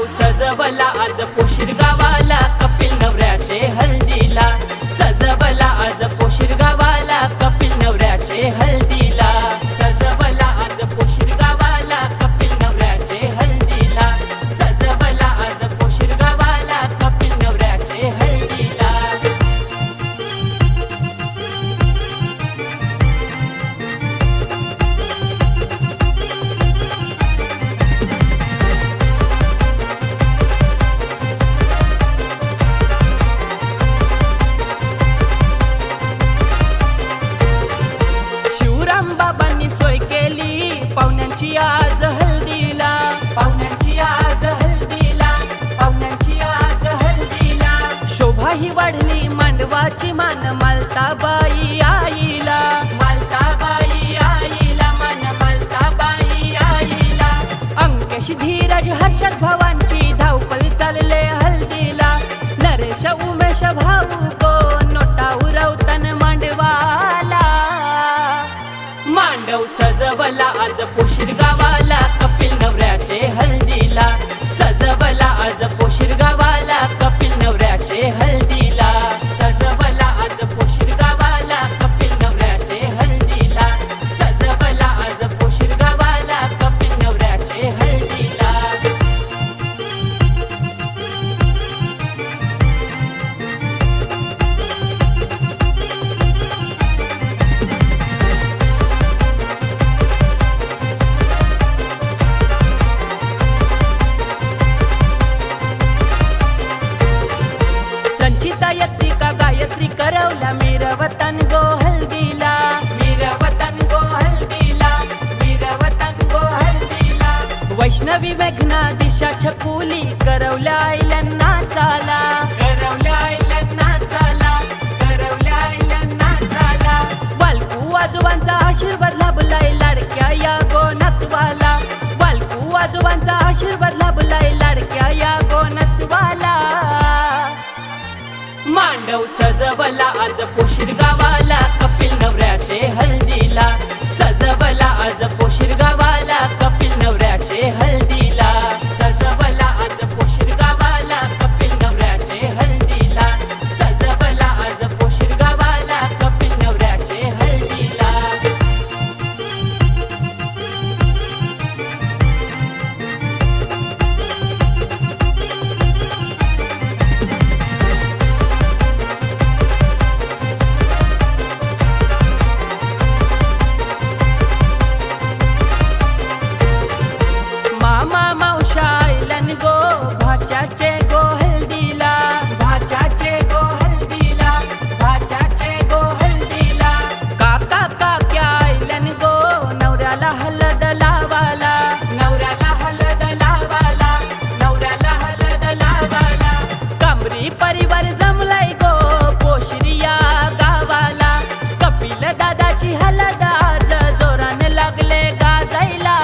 मांडव सजवला आज पोशीर गावाला. कपिल नवऱ्याचे हल्दीला. मांडवाची मान मालताबाई आई. वतन गो हल्दीला. मीरवतन गो हल्दीला. मीरवतन गो हल्दीला. वैष्णवी मेघना दिशा छकुली करवल्या आईल्यांना चाला. करवल्या आईल्यांना चाला. करवल्या आईल्यांना चाला. वालकू आजोबांचा आशीर्वाद लाभलाय लाडक्या या गोनतवाला. वालकू आजोबांचा आशीर्वाद लाभलाय लाडक्या या गोनतवाला. मांडव सजवला आज पोशीर गावाला. कपिल नवऱ्याचे हल्दीला सजवला आज पोशीर गावाला. कांबरी परिवार जमलाय गो पोशरिया गावाला. कपिल दादाची हलदाज जोराने लागले गाजायला.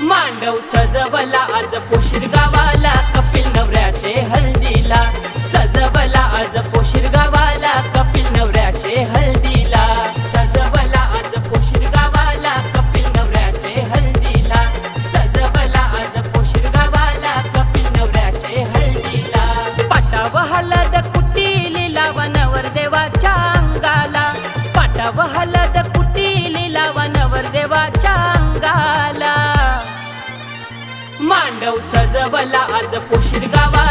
मांडव सजवला आज पोशीर गावाला. कपिल नवऱ्याचे हल्दीला सजवला आज हलद कुटी लिलावा नवरदेवाच्या अंगाला. मांडव सजवला आज पोशीर गावा.